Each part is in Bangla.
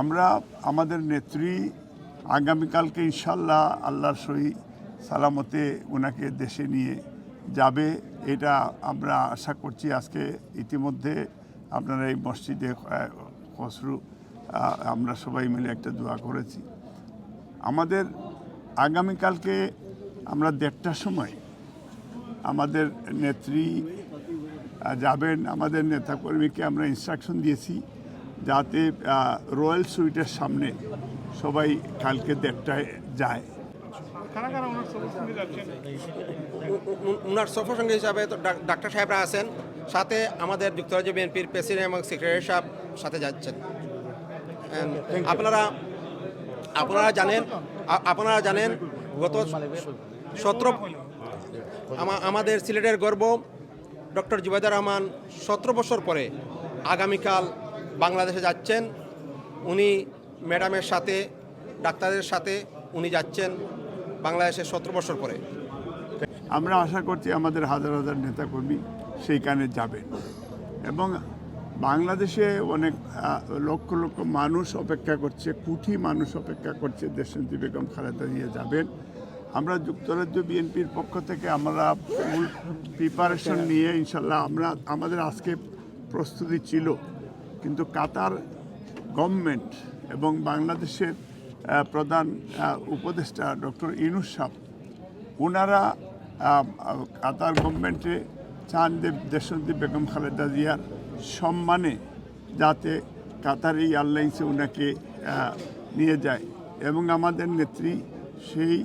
আমরা আমাদের নেত্রী আগামীকালকে ইনশাল্লাহ আল্লাহর সহি সালামতে ওনাকে দেশে নিয়ে যাবে, এটা আমরা আশা করছি আজকে ইতিমধ্যে আপনারা এই মসজিদে খসরু আমরা সবাই মিলে একটা দোয়া করেছি। আমাদের আগামীকালকে আমরা দেড়টার সময় আমাদের নেত্রী যাবেন, আমাদের নেতাকর্মীকে আমরা ইনস্ট্রাকশন দিয়েছি। যাতে রয়্যাল সুইটের সামনে সবাই কালকে দেড়টায় যায়। উনার সফর সঙ্গী হিসাবে তো ডাক- ডাক্তার সাহেবরা আছেন। সাথে আমাদের যুক্তরাজ্য বিএনপির প্রেসিডেন্ট এবং সেক্রেটারি সাহেব সাথে যাচ্ছেন। আপনারা আপনারা জানেন আপনারা জানেন গত সতেরো আমাদের সিলেটের গর্ব ডক্টর জুবাইদুর রহমান সতেরো বছর পরে আগামীকাল বাংলাদেশে যাচ্ছেন, উনি ম্যাডামের সাথে, ডাক্তারের সাথে উনি যাচ্ছেন বাংলাদেশে সতেরো বছর পরে। আমরা আশা করছি আমাদের হাজার হাজার নেতাকর্মী সেইখানে যাবেন। এবং বাংলাদেশে অনেক লক্ষ লক্ষ মানুষ অপেক্ষা করছে, কোটি মানুষ অপেক্ষা করছে দেশনেত্রী বেগম খালেদা দিয়ে যাবেন। আমরা যুক্তরাজ্য বিএনপির পক্ষ থেকে আমরা ফুল প্রিপারেশন নিয়ে ইনশাল্লাহ আমরা, আমাদের আজকে প্রস্তুতি ছিল। কিন্তু কাতার গভর্নমেন্ট এবং বাংলাদেশের প্রধান উপদেষ্টা ডক্টর ইনুস সাহ ওনারা কাতার গভর্নমেন্টে চান যে বেগম খালেদা জিয়ার সম্মানে যাতে কাতার এই এয়ারলাইন্সে ওনাকে নিয়ে যায় এবং আমাদের নেত্রী সেই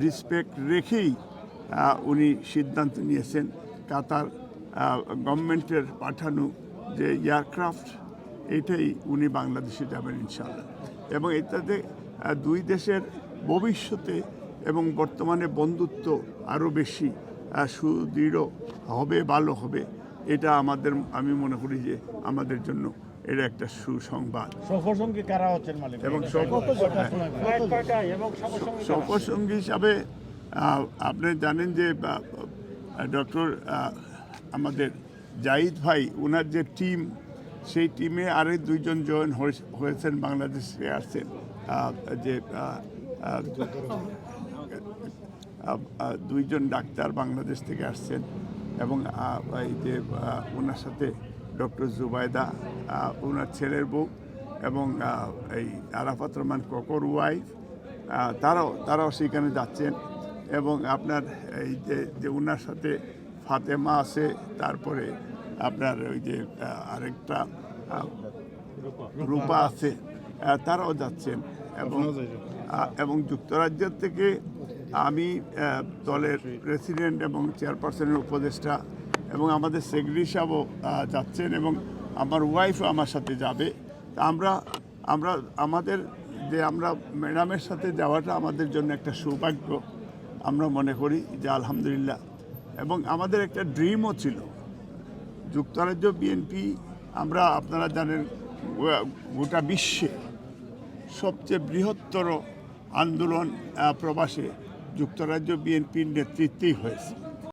রিসপেক্ট রেখেই উনি সিদ্ধান্ত নিয়েছেন কাতার গভর্নমেন্টের পাঠানো যে এয়ারক্রাফট এটাই উনি বাংলাদেশে যাবেন ইনশাল্লাহ এবং এটাতে দুই দেশের ভবিষ্যতে এবং বর্তমানে বন্ধুত্ব আরও বেশি সুদৃঢ় হবে ভালো হবে এটা আমাদের আমি মনে করি যে আমাদের জন্য এটা একটা সুসংবাদ। সফর সঙ্গী কারা হচ্ছেন মালিক? এবং সফরসঙ্গী হিসাবে আপনি জানেন যে ডক্টর আমাদের জাহিদ ভাই ওনার যে টিম সেই টিমে আরে দুইজন জয়েন হয়ে- হয়েছেন বাংলাদেশে আসছেন। যে দুইজন ডাক্তার বাংলাদেশ থেকে আসছেন এবং এই যে ওনার সাথে ডক্টর জুবাইদা আহ, ওনার ছেলের বউ এবং এই আরাফাত রহমান ককর ওয়াইফ তারাও তারাও সেখানে যাচ্ছেন এবং আপনার এই যে ওনার সাথে ফাতেমা আছে তারপরে আপনার ওই যে আরেকটা রূপা আছে তারাও যাচ্ছেন। এবং এবং যুক্তরাজ্যের থেকে আমি দলের প্রেসিডেন্ট এবং চেয়ারপারসনের উপদেষ্টা এবং আমাদের সেক্রেটারি সাহেবও যাচ্ছেন এবং আমার ওয়াইফও আমার সাথে যাবে। তা আমরা আমরা, আমাদের যে আমরা ম্যাডামের সাথে যাওয়াটা আমাদের জন্য একটা সৌভাগ্য। আমরা মনে করি যে আলহামদুলিল্লাহ। এবং আমাদের একটা ড্রিমও ছিল। যুক্তরাজ্য বিএনপি আমরা আপনারা জানেন গোটা বিশ্বে সবচেয়ে বৃহত্তর আন্দোলন প্রবাসে যুক্তরাজ্য বিএনপির নেতৃত্বেই হয়েছে।